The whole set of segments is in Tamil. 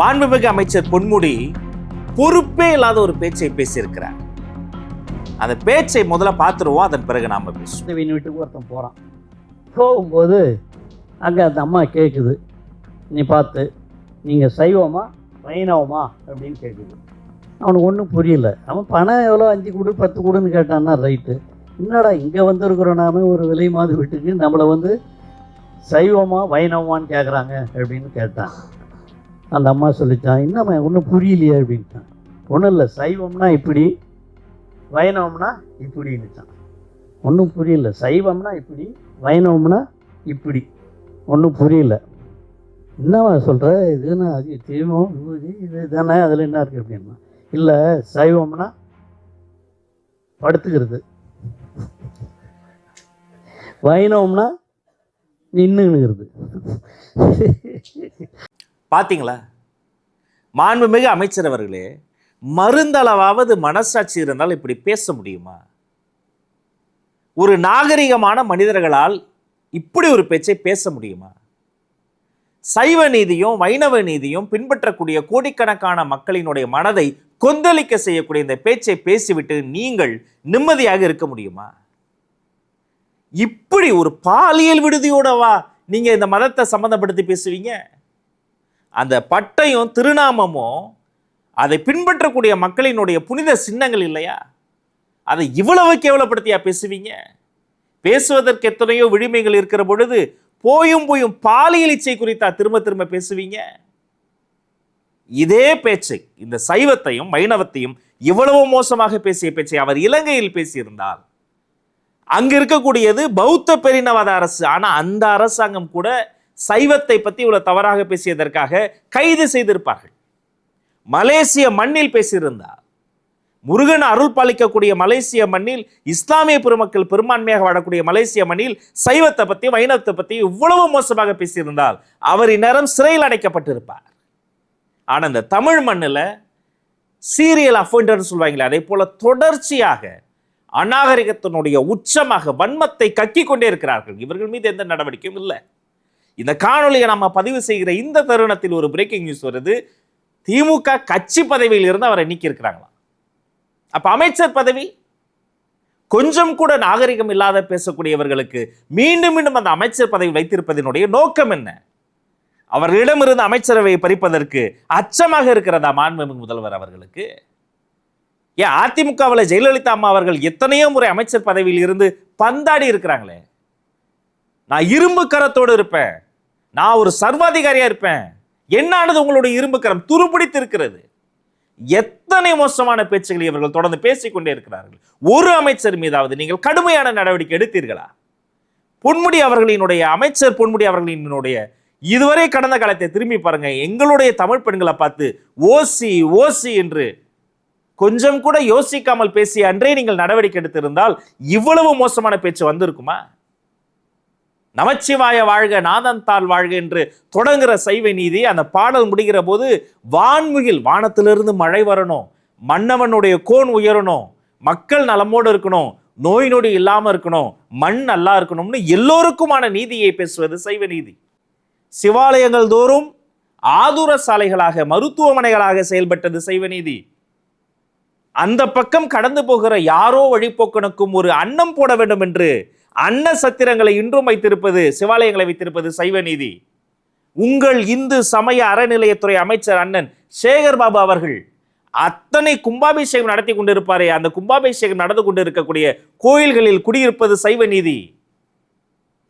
மாண்புமிகு அமைச்சர் பொன்முடி பொறுப்பே இல்லாத ஒரு பேச்சை பேசியிருக்கிறார். அந்த பேச்சை முதல்ல பார்த்துருவோம் அதன் பிறகு நாம பேசுவோம். வீட்டுக்கு ஒருத்தன் போகிறான் போகும்போது அங்கே அந்த அம்மா கேட்குது நீ பார்த்து நீங்கள் சைவமா வைணவமா? அப்படின்னு கேட்குது அவனுக்கு ஒன்றும் புரியல. அவன் பணம் எவ்வளோ அஞ்சு கொடு பத்து கொடுன்னு கேட்டான்னா ரைட்டு. என்னடா இங்கே வந்திருக்கிறோம் நாம ஒரு விலை மாதிரி வீட்டுக்கு நம்மளை வந்து சைவமா வைணவமான்னு கேட்குறாங்க அப்படின்னு கேட்டான். அந்த அம்மா சொல்லிச்சான் என்னம்மா ஒன்றும் புரியலையே அப்படின்ட்டான். ஒன்றும் இல்லை சைவம்னா இப்படி வைணவம்னா இப்படின்னுச்சான். ஒன்றும் புரியல சைவம்னா இப்படி வைணவம்னா இப்படி ஒன்றும் புரியல. என்னவா சொல்கிற இதுனா அது தெய்வம் விபூதி இது தானே அதில் என்ன இருக்குது அப்படின்னா இல்லை சைவம்னா படுத்துக்கிறது. வைணவம்னா நின்றுங்கிறது பார்த்தீங்களா மாண்புமிகு அமைச்சர் அவர்களே மருந்தளவாவது மனசாட்சி இருந்தால் இப்படி பேச முடியுமா? ஒரு நாகரிகமான மனிதர்களால் இப்படி ஒரு பேச்சை பேச முடியுமா? சைவ நீதியும் வைணவ நீதியும் பின்பற்றக்கூடிய கோடிக்கணக்கான மக்களினுடைய மனதை கொந்தளிக்க செய்யக்கூடிய இந்த பேச்சை பேசிவிட்டு நீங்கள் நிம்மதியாக இருக்க முடியுமா? இப்படி ஒரு பாலியல் விடுதியோடவா நீங்க இந்த மதத்தை சம்பந்தப்படுத்தி பேசுவீங்க? அந்த பட்டையும் திருநாமமும் அதை பின்பற்றக்கூடிய மக்களினுடைய புனித சின்னங்கள் இல்லையா? அதை இவ்வளவு கேவலப்படுத்தியா பேசுவீங்க? பேசுவதற்கு எத்தனையோ விழுமைகள் இருக்கிற பொழுது போயும் போயும் பாலியல் இச்சை குறித்தா திரும்ப திரும்ப பேசுவீங்க? இதே பேச்சு இந்த சைவத்தையும் வைணவத்தையும் இவ்வளவு மோசமாக பேசிய பேச்சை அவர் இலங்கையில் பேசியிருந்தால் அங்கு இருக்கக்கூடியது பௌத்த பெரினவாத அரசு. ஆனால் அந்த அரசாங்கம் கூட சைவத்தை பற்றி இவ்வளோ தவறாக பேசியதற்காக கைது செய்திருப்பார்கள். மலேசிய மண்ணில் பேசியிருந்தார். முருகன் அருள் பாலிக்கக்கூடிய மலேசிய மண்ணில் இஸ்லாமிய பெருமக்கள் பெரும்பான்மையாக வாழக்கூடிய மலேசிய மண்ணில் சைவத்தை பற்றி வைணவத்தை பற்றி இவ்வளவு மோசமாக பேசியிருந்தால் அவர் இந்நேரம் சிறையில் அடைக்கப்பட்டிருப்பார். ஆனால் இந்த தமிழ் மண்ணில் சீரியல் அஃபெண்டர்னு சொல்லுவாங்களே அதே போல தொடர்ச்சியாக அநாகரிகத்தினுடைய உச்சமாக வன்மத்தை கக்கி கொண்டே இருக்கிறார்கள். இவர்கள் மீது எந்த நடவடிக்கையும் இல்லை. இந்த காணொலியை நம்ம பதிவு செய்கிற இந்த தருணத்தில் ஒரு பிரேக்கிங் நியூஸ் வருது. திமுக கட்சி பதவியில் இருந்து அவரை நீக்கி அப்போ அப்ப அமைச்சர் பதவி? கொஞ்சம் கூட நாகரிகம் இல்லாத பேசக்கூடியவர்களுக்கு மீண்டும் மீண்டும் அந்த அமைச்சர் பதவி வைத்திருப்பதனுடைய நோக்கம் என்ன? அவர்களிடமிருந்து அமைச்சரவையை பறிப்பதற்கு அச்சமாக இருக்கிறதா மாண்புமிகு முதல்வர் அவர்களுக்கு? ஏன் அதிமுகவில் ஜெயலலிதா அம்மா அவர்கள் எத்தனையோ முறை அமைச்சர் பதவியில் இருந்து பந்தாடி இருக்கிறாங்களே? நான் இரும்பு கரத்தோடு இருப்பேன். நான் ஒரு சர்வாதிகாரியாக இருப்பேன். என்னானது உங்களுடைய இரும்பு கரம்? துருபிடித்து இருக்கிறது எத்தனை மோசமான பேச்சுகளை இவர்கள் தொடர்ந்து பேசிக்கொண்டே இருக்கிறார்கள். ஒரு அமைச்சர் மீதாவது நீங்கள் கடுமையான நடவடிக்கை எடுத்தீர்களா? பொன்முடி அவர்களினுடைய அமைச்சர் பொன்முடி அவர்களினுடைய இதுவரை கடந்த காலத்தை திரும்பி பாருங்க. எங்களுடைய தமிழ் பெண்களை பார்த்து ஓசி ஓசி என்று கொஞ்சம் கூட யோசிக்காமல் பேசிய அன்றே நீங்கள் நடவடிக்கை எடுத்திருந்தால் இவ்வளவு மோசமான பேச்சு வந்திருக்குமா? நமச்சிவாய வாழ்க நாதந்தாள் வாழ்க என்று தொடங்குற சைவ நீதி அந்த பாடல் முடிகிற போது வான்முகில் வானத்திலிருந்து மழை வரணும் மன்னவனுடைய கோன் உயரணும் மக்கள் நலமோடு இருக்கணும் நோய் நொடி இல்லாமல் இருக்கணும் மண் நல்லா இருக்கணும்னு எல்லோருக்குமான நீதியை பேசுவது சைவ நீதி. சிவாலயங்கள் தோறும் ஆதுர சாலைகளாக மருத்துவமனைகளாக செயல்பட்டது சைவ நீதி. அந்த பக்கம் கடந்து போகிற யாரோ வழிபோக்கனுக்கும் ஒரு அன்னம் போட வேண்டும் என்று அன்ன சத்திரங்களை இன்றும் வைத்திருப்பது சிவாலயங்களை வைத்திருப்பது சைவ நீதி. உங்கள் இந்து சமய அறநிலையத்துறை அமைச்சர் அண்ணன் சேகர் பாபு அவர்கள் அத்தனை கும்பாபிஷேகம் நடத்தி கொண்டிருப்பாரே. அந்த கும்பாபிஷேகம் நடந்து கொண்டிருக்கக்கூடிய கோயில்களில் குடியிருப்பது சைவ நீதி.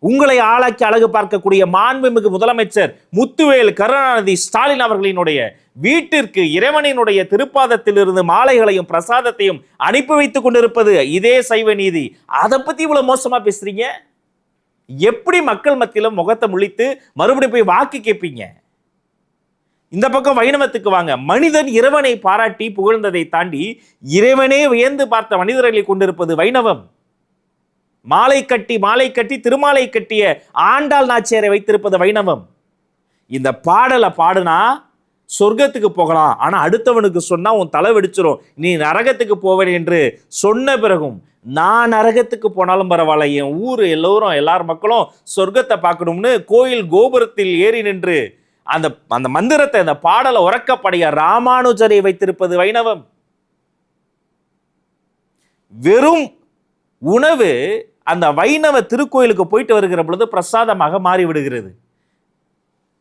உங்களை ஆளாக்கி அழகு பார்க்கக்கூடிய மாண்புமிகு முதலமைச்சர் முத்துவேல் கருணாநிதி ஸ்டாலின் அவர்களினுடைய வீட்டிற்கு இறைவனினுடைய திருப்பாதத்திலிருந்து மாலைகளையும் பிரசாதத்தையும் அனுப்பி வைத்துக் கொண்டிருப்பது இதே சைவ நீதி. அதை பத்தி இவ்வளவு மோசமா பேசுறீங்க? எப்படி மக்கள் மத்தியில முகத்தை முழித்து மறுபடியும் போய் வாக்கு கேட்பீங்க? இந்த பக்கம் வைணவத்துக்கு வாங்க. மனிதன் இறைவனை பாராட்டி புகழ்ந்ததை தாண்டி இறைவனே வியந்து பார்த்த மனிதர்களை கொண்டிருப்பது வைணவம். மாலை கட்டி மாலை கட்டி திருமாலை கட்டிய ஆண்டாள் நாச்சியரை வைத்திருப்பது வைணவம். இந்த பாடலை பாடுனா சொர்க்கத்துக்கு போகலாம். ஆனால் அடுத்தவனுக்கு சொன்னால் உன் தலை வெடிச்சிரும். நீ நரகத்துக்கு போவேன் என்று சொன்ன பிறகும் நான் நரகத்துக்கு போனாலும் பரவாயில்ல. என் ஊர் எல்லோரும் எல்லார் மக்களும் சொர்க்கத்தை பார்க்கணும்னு கோயில் கோபுரத்தில் ஏறி நின்று அந்த அந்த மந்திரத்தை அந்த பாடலை உறக்கப்படைய ராமானுஜரை வைத்திருப்பது வைணவம். வெறும் உணவு அந்த வைணவ திருக்கோயிலுக்கு போயிட்டு வருகிற பொழுது பிரசாதமாக மாறி விடுகிறது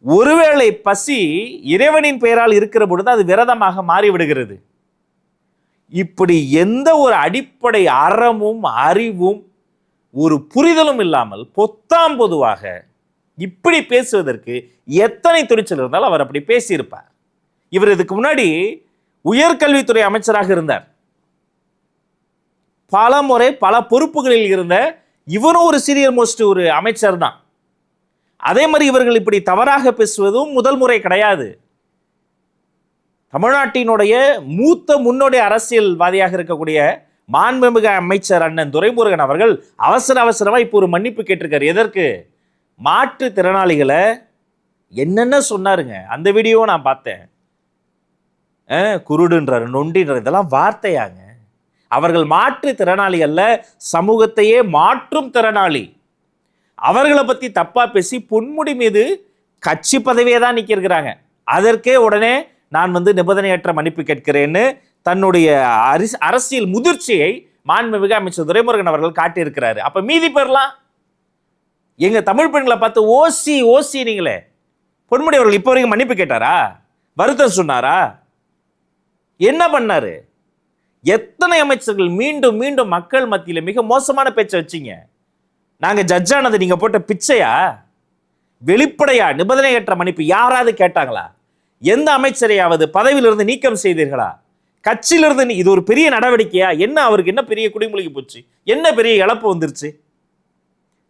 ஒருவேளை பசி இறைவனின் பெயரால் இருக்கிற பொழுது அது விரதமாக மாறி விடுகிறது இப்படி எந்த ஒரு அடிப்படை அறமும் அறிவும் ஒரு புரிதலும் இல்லாமல் பொத்தாம் பொதுவாக இப்படி பேசுவதற்கு எத்தனை துணிச்சல் இருந்தாலும் அவர் அப்படி பேசியிருப்பார். இவர் இதுக்கு முன்னாடி உயர்கல்வித்துறை அமைச்சராக இருந்தார். பல முறை பல பொறுப்புகளில் இருந்த இவரும் ஒரு சீரியல் மோஸ்ட் ஒரு அமைச்சர் தான். அதே மாதிரி இவர்கள் இப்படி தவறாக பேசுவதும் முதல் முறை கிடையாது. தமிழ்நாட்டினுடைய மூத்த முன்னோடி அரசியல்வாதியாக இருக்கக்கூடிய மாண்புமிகு அமைச்சர் அண்ணன் துரைமுருகன் அவர்கள் அவசர அவசரமாக இப்போ ஒரு மன்னிப்பு கேட்டிருக்காரு. எதற்கு? மாற்றுத் திறனாளிகளை என்னென்ன சொன்னாருங்க? அந்த வீடியோவை நான் பார்த்தேன். அஹ், குருடுன்றாரு நொண்டின்றார் இதெல்லாம் வார்த்தையாங்க. அவர்கள் மாற்று திறனாளி அல்ல சமூகத்தையே மாற்றும் திறனாளி. அவர்களை பற்றி தப்பாக பேசி பொன்முடி மீது கட்சி பதவியே தான் நிற்கிருக்கிறாங்க அதற்கே உடனே நான் வந்து நிபந்தனையற்ற மன்னிப்பு கேட்கிறேன்னு தன்னுடைய அரிசி அரசியல் முதிர்ச்சியை மாண்புமிகு அமைச்சர் துரைமுருகன் அவர்கள் காட்டியிருக்கிறாரு. அப்போ மீதி பேர்லாம்? எங்கள் தமிழ் பெண்களை பார்த்து ஓசி ஓசி நீங்களே. பொன்முடி அவர்கள் இப்போ வரைக்கும் மன்னிப்பு கேட்டாரா? வருத்தம் சொன்னாரா? என்ன பண்ணாரு? எத்தனை அமைச்சர்கள் மீண்டும் மீண்டும் மக்கள் மத்தியில் மிக மோசமான பேச்சை வச்சீங்க? நாங்கள் ஜட்ஜானது நீங்கள் போட்ட பிச்சையா? வெளிப்படையா நிபந்தனையற்ற மன்னிப்பு யாராவது கேட்டாங்களா? எந்த அமைச்சரையாவது பதவியிலிருந்து நீக்கம் செய்தீர்களா? கட்சியிலிருந்து நீ- இது ஒரு பெரிய நடவடிக்கையா? என்ன அவருக்கு என்ன பெரிய குடிமொழிக்கு போச்சு? என்ன பெரிய இழப்பு வந்துருச்சு?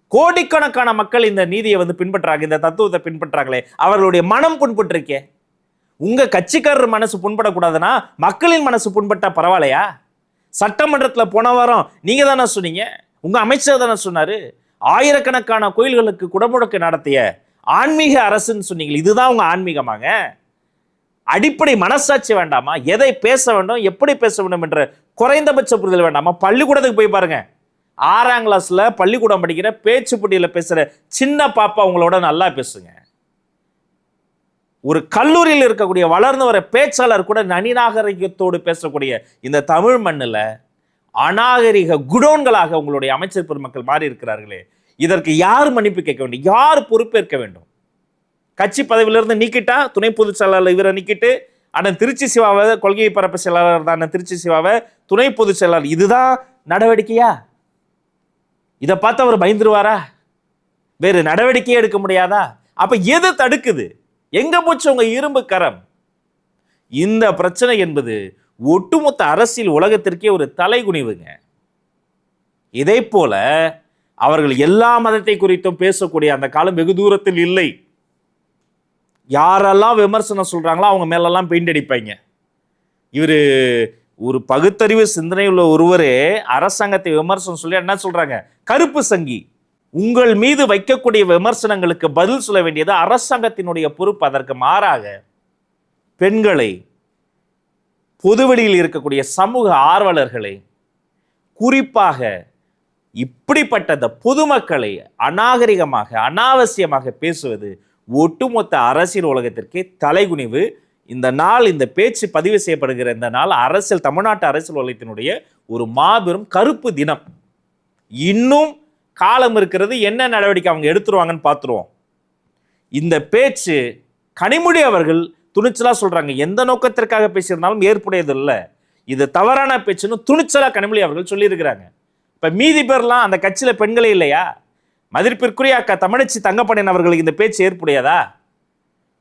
கோடிக்கணக்கான மக்கள் இந்த நீதியை வந்து பின்பற்றாங்க இந்த தத்துவத்தை பின்பற்றாங்களே. அவர்களுடைய மனம் புண்பட்டிருக்கே. உங்க கட்சிக்காரர் மனசு புண்படக்கூடாதுன்னா மக்களின் மனசு புண்பட்டா பரவாயில்லையா? சட்டமன்றத்தில் போன வாரம் நீங்கள் தானே சொன்னீங்க. உங்கள் அமைச்சர் தானே சொன்னாரு. ஆயிரக்கணக்கான கோயில்களுக்கு குடமுழக்கு நடத்திய ஆன்மீக அரசுன்னு சொன்னீங்க இதுதான் உங்கள் ஆன்மீகமாங்க? அடிப்படை மனசாட்சி வேண்டாமா? எதை பேச வேண்டும் எப்படி பேச வேண்டும் என்ற குறைந்தபட்ச புரிதல் வேண்டாமா? பள்ளிக்கூடத்துக்கு போய் பாருங்க. ஆறாம் கிளாஸ்ல பள்ளிக்கூடம் படிக்கிற பேச்சு போட்டியில் பேசுகிற சின்ன பாப்பா உங்களோட நல்லா பேசுங்க. ஒரு கல்லூரியில் இருக்கக்கூடிய வளர்ந்து வர பேச்சாளர் கூட நனிநாகரிகத்தோடு பேசக்கூடிய இந்த தமிழ் மண்ணில் அநாகரிக குடோன்களாக உங்களுடைய அமைச்சர் பெருமக்கள் மாறி இருக்கிறார்களே. இதற்கு யார் மன்னிப்பு கேட்க வேண்டும்? யார் பொறுப்பேற்க வேண்டும்? கட்சி பதவியிலிருந்து நீக்கிட்டா துணை பொதுச் செயலாளர் இவரை நீக்கிட்டு அண்ணன் திருச்சி சிவாவை கொள்கை பரப்பு செயலாளர் தான் அண்ணன் திருச்சி சிவாவை துணை பொதுச் செயலாளர் இதுதான் நடவடிக்கையா? இதை பார்த்து அவர் பயந்துருவாரா? வேறு நடவடிக்கையே எடுக்க முடியாதா? அப்போ எது தடுக்குது? எங்க போச்சு உங்க இரும்பு கரம்? இந்த பிரச்சனை என்பது ஒட்டுமொத்த அரசியல் உலகத்திற்கே ஒரு தலைகுனிவுங்க. இதே போல அவர்கள் எல்லா மதத்தை குறித்தும் பேசக்கூடிய அந்த காலம் வெகு தூரத்தில் இல்லை. யாரெல்லாம் விமர்சனம் சொல்றாங்களோ அவங்க மேலெல்லாம் பெயிண்ட் அடிப்பாங்க இவர் ஒரு பகுத்தறிவு சிந்தனை உள்ள ஒருவரே அரசாங்கத்தை விமர்சனம் சொல்லி என்ன சொல்றாங்க? கருப்பு சங்கி. உங்கள் மீது வைக்கக்கூடிய விமர்சனங்களுக்கு பதில் சொல்ல வேண்டியது அரசாங்கத்தினுடைய பொறுப்பு. அதற்கு மாறாக பெண்களை பொதுவெளியில் இருக்கக்கூடிய சமூக ஆர்வலர்களை குறிப்பாக இப்படிப்பட்ட இந்த பொதுமக்களை அநாகரிகமாக அனாவசியமாக பேசுவது ஒட்டுமொத்த அரசியல் உலகத்திற்கே தலைகுனிவு. இந்த நாள் இந்த பேச்சு பதிவு செய்யப்படுகிற இந்த நாள் அரசியல் தமிழ்நாட்டு அரசியல் உலகத்தினுடைய ஒரு மாபெரும் கருப்பு தினம். இன்னும் காலம் இருக்கிறது என்ன நடவடிக்கை அவங்க எடுத்துருவாங்கன்னு பார்த்துருவோம். இந்த பேச்சு கனிமொழி அவர்கள் துணிச்சலாக சொல்கிறாங்க எந்த நோக்கத்திற்காக பேசியிருந்தாலும் ஏற்புடையது இல்லை. இது தவறான பேச்சுன்னு துணிச்சலா கனிமொழி அவர்கள் சொல்லியிருக்கிறாங்க. இப்போ மீதி பேர்லாம் அந்த கட்சியில் பெண்களே இல்லையா? மதிப்பிற்குரிய அக்கா தமிழச்சி தங்கப்பண்ணன் அவர்களுக்கு இந்த பேச்சு ஏற்புடையதா?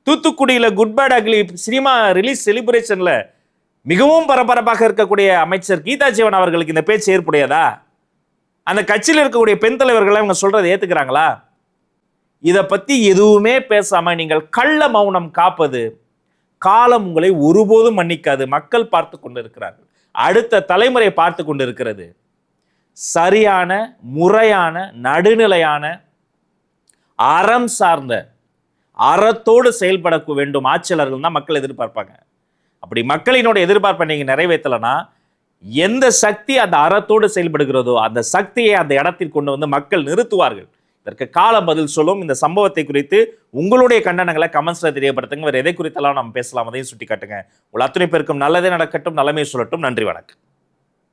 தூத்துக்குடியில் good bad ugly cinema release செலிப்ரேஷனில் மிகவும் பரபரப்பாக இருக்கக்கூடிய அமைச்சர் கீதா ஜீவன் அவர்களுக்கு இந்த பேச்சு ஏற்புடையதா? அந்த கட்சியில் இருக்கக்கூடிய பெண் தலைவர்களை இவங்க சொல்றதை ஏத்துக்கிறாங்களா? இதை பத்தி எதுவுமே பேசாம நீங்கள் கள்ள மௌனம் காப்பது காலம் உங்களை ஒருபோதும் மன்னிக்காது. மக்கள் பார்த்து கொண்டிருக்கிறார்கள். அடுத்த தலைமுறை பார்த்து கொண்டிருக்கிறது. சரியான முறையான நடுநிலையான அறம் சார்ந்த அறத்தோடு செயல்பட வேண்டும் ஆட்சியாளர்கள் தான் மக்கள் எதிர்பார்ப்பாங்க. அப்படி மக்களினோட எதிர்பார்ப்பை நீங்கள் நிறைவேற்றலைன்னா எந்த சக்தி அந்த அறத்தோடு செயல்படுகிறதோ அந்த சக்தியை அந்த இடத்தில் கொண்டு வந்து மக்கள் நிறுத்துவார்கள். இதற்கு காலம் பதில் சொல்லும் இந்த சம்பவத்தை குறித்து உங்களுடைய கண்டனங்களை கமெண்ட்ஸில் தெரியப்படுத்துங்க. வேறு எதை குறித்தெல்லாம் நம்ம பேசலாம் அதையும் சுட்டி காட்டுங்க உள்ள அத்தனை பேருக்கும் நல்லதே நடக்கட்டும் நலமே சொல்லட்டும். நன்றி வணக்கம்.